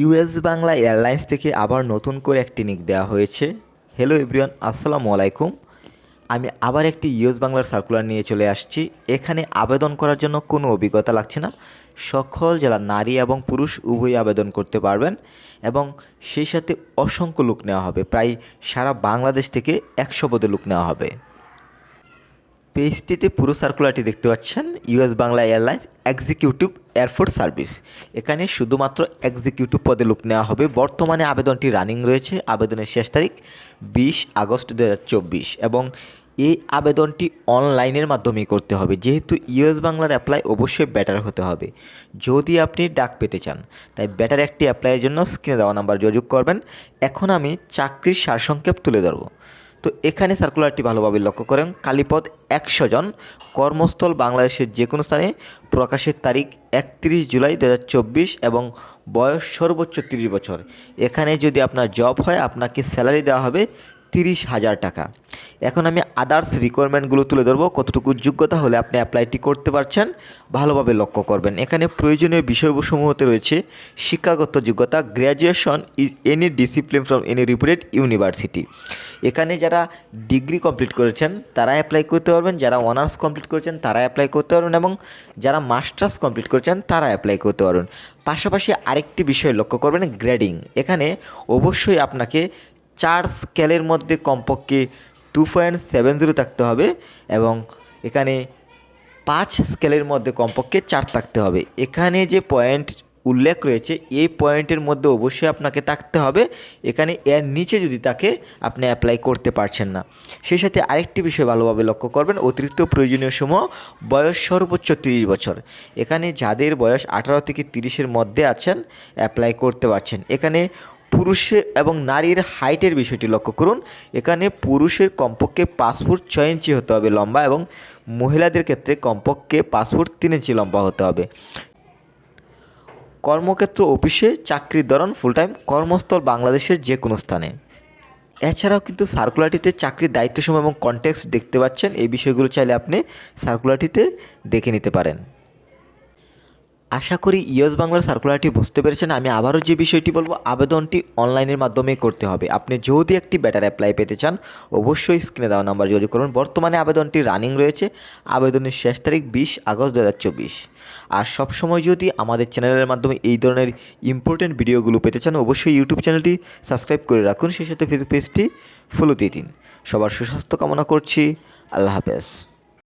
US Bangla airlines থেকে আবার নতুন করে একটি নিক দেওয়া হয়েছে। হ্যালো এভরিওয়ান আসসালামু আলাইকুম। আমি আবার একটি ইউএস বাংলার সার্কুলার নিয়ে চলে আসছি। এখানে আবেদন করার জন্য কোনো অভিজ্ঞতা লাগছে না। সকল জেলার নারী এবং পুরুষ উভয়ই আবেদন করতে পারবেন এবং সেই সাথে অসংখ্য লোক নেওয়া হবে। প্রায় সারা বাংলাদেশ থেকে একশো পদে লোক নেওয়া হবে। পেজটিতে পুরো সার্কুলারটি দেখতে পাচ্ছেন US Bangla airlines executive air force service এখানে শুধুমাত্র এক্সিকিউটিভ পদে লোক নেওয়া হবে। বর্তমানে আবেদনটি রানিং রয়েছে, আবেদনের শেষ তারিখ বিশ আগস্ট দু হাজার চব্বিশ এবং এই আবেদনটি অনলাইনের মাধ্যমেই করতে হবে। যেহেতু ইউএস বাংলার অ্যাপ্লাই অবশ্যই বেটার হতে হবে। যদি আপনি ডাক পেতে চান, তাই ব্যাটার একটি অ্যাপ্লাইয়ের জন্য স্ক্রিনে দেওয়া নাম্বার যোগাযোগ করবেন। এখন আমি চাকরির সারসংক্ষেপ তুলে ধরবো। তো এখানে সার্কুলারটি ভালোভাবে লক্ষ্য করেন। কালীপদ একশো জন। কর্মস্থল বাংলাদেশের যে কোনো স্থানে। প্রকাশের তারিখ একত্রিশ জুলাই দু হাজার চব্বিশ এবং বয়স সর্বোচ্চ তিরিশ বছর। এখানে যদি আপনার জব হয়, আপনাকে স্যালারি দেওয়া হবে তিরিশ হাজার টাকা। এখন আমি আদার্স রিকোয়ারমেন্টগুলো তুলে ধরবো। কতটুকু যোগ্যতা হলে আপনি অ্যাপ্লাইটি করতে পারছেন, ভালোভাবে লক্ষ্য করবেন। এখানে প্রয়োজনীয় বিষয়সমূহতে রয়েছে শিক্ষাগত যোগ্যতা graduation any discipline from any reputed university এখানে যারা ডিগ্রি কমপ্লিট করেছেন তারা অ্যাপ্লাই করতে পারবেন। যারা অনার্স কমপ্লিট করেছেন তারা অ্যাপ্লাই করতে পারবেন। এবং যারা মাস্টার্স কমপ্লিট করেছেন তারা অ্যাপ্লাই করতে পারবেন। পাশাপাশি আরেকটি বিষয় লক্ষ্য করবেন গ্রেডিং এখানে অবশ্যই আপনাকে চার স্কেলের মধ্যে কমপক্ষে টু পয়েন্ট সেভেন জিরো থাকতে হবে এবং এখানে পাঁচ স্কেলের মধ্যে কমপক্ষে চার থাকতে হবে। এখানে যে পয়েন্ট উল্লেখ রয়েছে, এই পয়েন্টের মধ্যে অবশ্যই আপনাকে থাকতে হবে। এখানে এর নিচে যদি তাকে আপনি অ্যাপ্লাই করতে পারছেন না। সেই সাথে আরেকটি বিষয় ভালোভাবে লক্ষ্য করবেন, অতিরিক্ত প্রয়োজনীয় সময়, বয়স সর্বোচ্চ তিরিশ বছর। এখানে যাদের বয়স আঠারো থেকে তিরিশের মধ্যে আছেন অ্যাপ্লাই করতে পারছেন। এখানে পুরুষ এবং নারীর হাইটের বিষয়টি লক্ষ্য করুন। এখানে পুরুষের কমপক্ষে পাসপোর্ট ছয় ইঞ্চি হতে হবে লম্বা এবং মহিলাদের ক্ষেত্রে কমপক্ষে পাসপোর্ট তিন ইঞ্চি লম্বা হতে হবে। কর্মক্ষেত্র অফিসে চাকরির ধরন ফুল টাইম কর্মস্থল বাংলাদেশের যে কোনো স্থানে। এছাড়াও কিন্তু সার্কুলারটিতে চাকরির দায়িত্ব সময় এবং কনটেক্সট দেখতে পাচ্ছেন। এই বিষয়গুলো চাইলে আপনি সার্কুলারটিতে দেখে নিতে পারেন। আশা করি ইয়স বাংলার সার্কুলারটি বুঝতে পেরেছেন। আমি আবারও যে বিষয়টি বলব, আবেদনটি অনলাইনের মাধ্যমে করতে হবে। আপনি যদি একটি ব্যাটার অ্যাপ্লাই পেতে চান, অবশ্যই স্ক্রিনে দেওয়া নাম্বার যোগাযোগ করুন। বর্তমানে আবেদনটি রানিং রয়েছে। আবেদনের শেষ তারিখ বিশ আগস্ট দু হাজার চব্বিশ। আর সবসময় যদি আমাদের চ্যানেলের মাধ্যমে এই ধরনের ইম্পর্টেন্ট ভিডিওগুলো পেতে চান, অবশ্যই ইউটিউব চ্যানেলটি সাবস্ক্রাইব করে রাখুন। সেই সাথে ফেসবুক পেজটি ফলো দিয়ে দিন। সবার সুস্বাস্থ্য কামনা করছি। আল্লাহ হাফেজ।